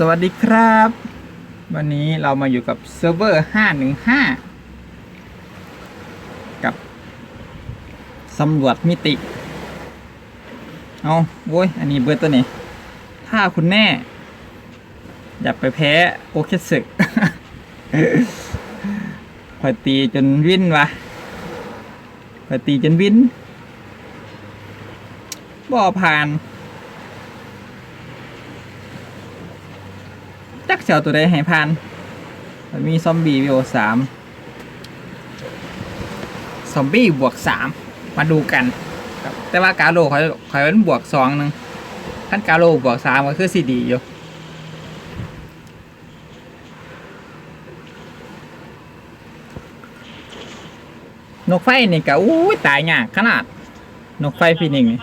สวัสดีครับ วันนี้เรามาอยู่กับเซิร์ฟเวอร์ 515 กับสำรวจมิติ เอาโว้ย อันนี้เบอร์ตัวนี้ ถ้าคุณแน่ อย่าไปแพ้ โอเคสึกพอยตีจนวินวะพอยตีจนวินบ่ผ่าน จักเสียวตัวใดให้ผ่านมันมีซอมบี้วิโอสามซอมบี้บวกสามมาดูกันครับแต่ว่ากาโลเขาเขาเป็นบวกสองหนึ่งขั้นกาโลบวกสามก็คือสีดีอยู่นกไฟนี่ก็อู้ตายยากขนาด นกไฟฟีนิกซ์นี่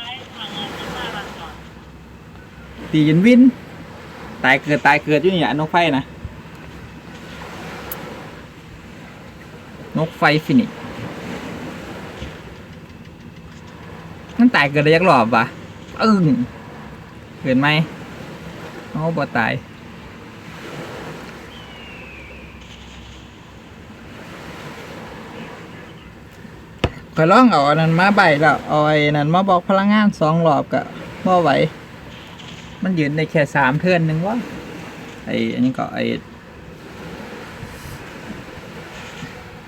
ตีจนวิน ตายเกิดตายเกิดอยู่นี่แหละนกไฟนะนกไฟฟินิกซ์นั่นตายเกิดได้ยักหลอบปะอึ้งเกิดไหมโอ้บ่ตายก็ลองเอาอันนั้นมาใบแล้วเอาไอ้นั้นมาบอกพลังงานสองรอบกะบ่ไหว มันยืนได้แค่สามเทือนหนึ่งวะไอ้อันนี้ก็ไอ้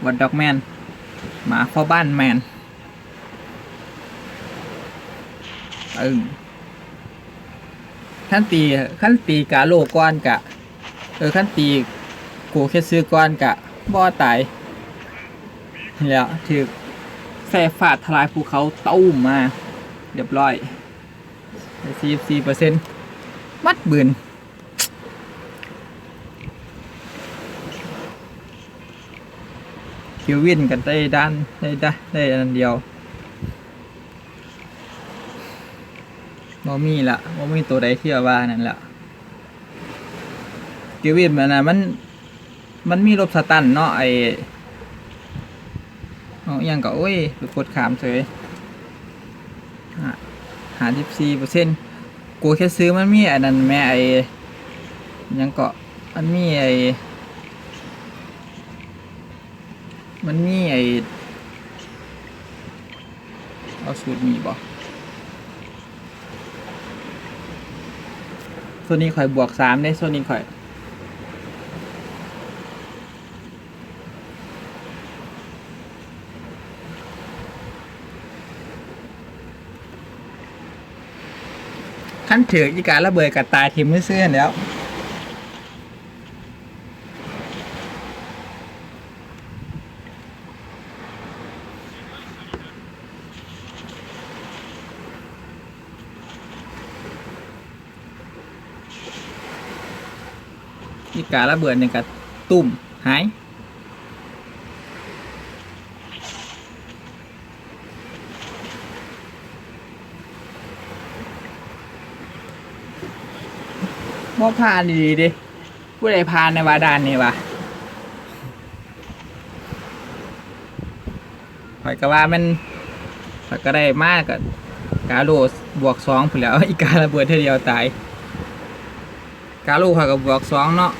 วัดด็อกแมนหมาพ่อบ้านแมนเออขั้นตีขั้นตีกาโลก้อนกะ เออขั้นตีกูแค่ซื้อก้อนกะบ่ตายแล้วถือแส่ฟาดทลายภูเขาตุ้มมา เรียบร้อยสี่สี่เปอร์เซ็นต์ มัดบืนคิววินกันได้ด้านได้ได้ได้อันเดียวบ่มีละบ่มีตัวใดที่ว่านั่นแหละคิววินมันนะมัน มันมีลบสตันเนาะไอเอาอหยังก็โอ้ยไปกดขามเฉยหาสิบสี่เปอร์เซ็นต์ กูแค่ซื้อมันมีอันนั้นแม่ไอ้ยังเกาะมันมีไอ้มันมีไอ้เอาสูตรมีบ่โซนี้ข่อยบวกสามได้โซนี้ข่อย ขั้นถืออีการระเบิดกับตายทีมมือเสื้อแล้วอีการระเบิดเนี่ยกับตุ่มหาย บ่ผ่านดีดิผู้ใดผ่านในวาดานนี่วะข่อยก็ว่ามันข่อยก็ได้มากกับกาโลบวกสองผุนแล้วอีการะเบิดเท่าเดียวตายกาโลข่อยก็บวกสองเนาะ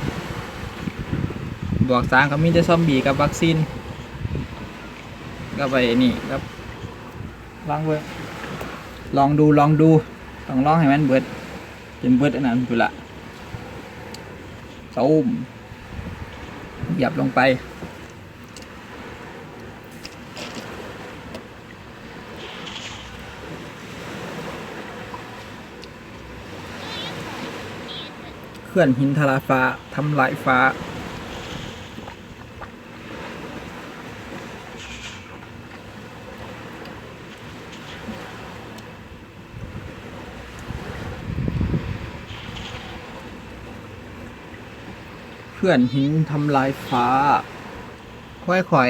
บวกสามก็มีแต่ซอมบี้กับวัคซีนก็ไปนี่ครับลองเบิ่งลองดูลองดูต้องลองให้มันเบิดจนเบิดอันนั้นพุ่นละ ตูมหยับลงไป เคลื่อนหินทลายฟ้าทำลายฟ้า พื่อนหินทำลายฟ้า ค่อย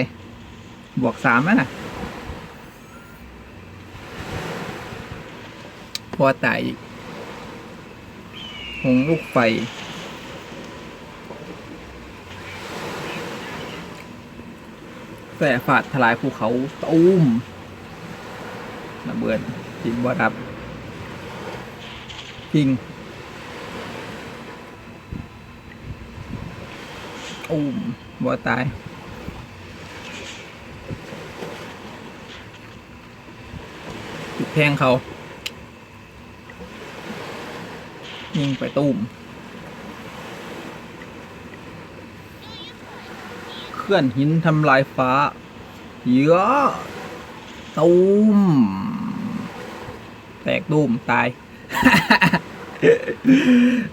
ๆบวกสามนะพอตายอีกหงลูกไฟ แต่ฝาดทลายภูเขาตุ้มระเบิดจินบอดับพิง อุ้มบัวตายจุดแทงเขา ยิงไปตุ้มเคลื่อนหินทำลายฟ้า เยอะตูมแตกตูมตาย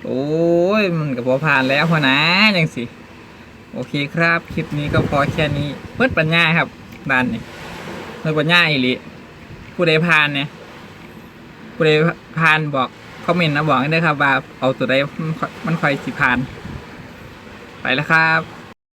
โอ้ย มันก็พอผ่านแล้วพอนะยังสิ โอเคครับ คลิปนี้ก็พอแค่นี้เพื่อปัญญาครับด้านนี้เพื่อปัญญาอิริผู้ใดผ่านเนี่ยผู้ใดผ่านบอกคอมเมนต์นะบอกได้วยครับว่าเอาตัวใดมันค่อยมันค่อยสิผ่าน ไปแล้วครับ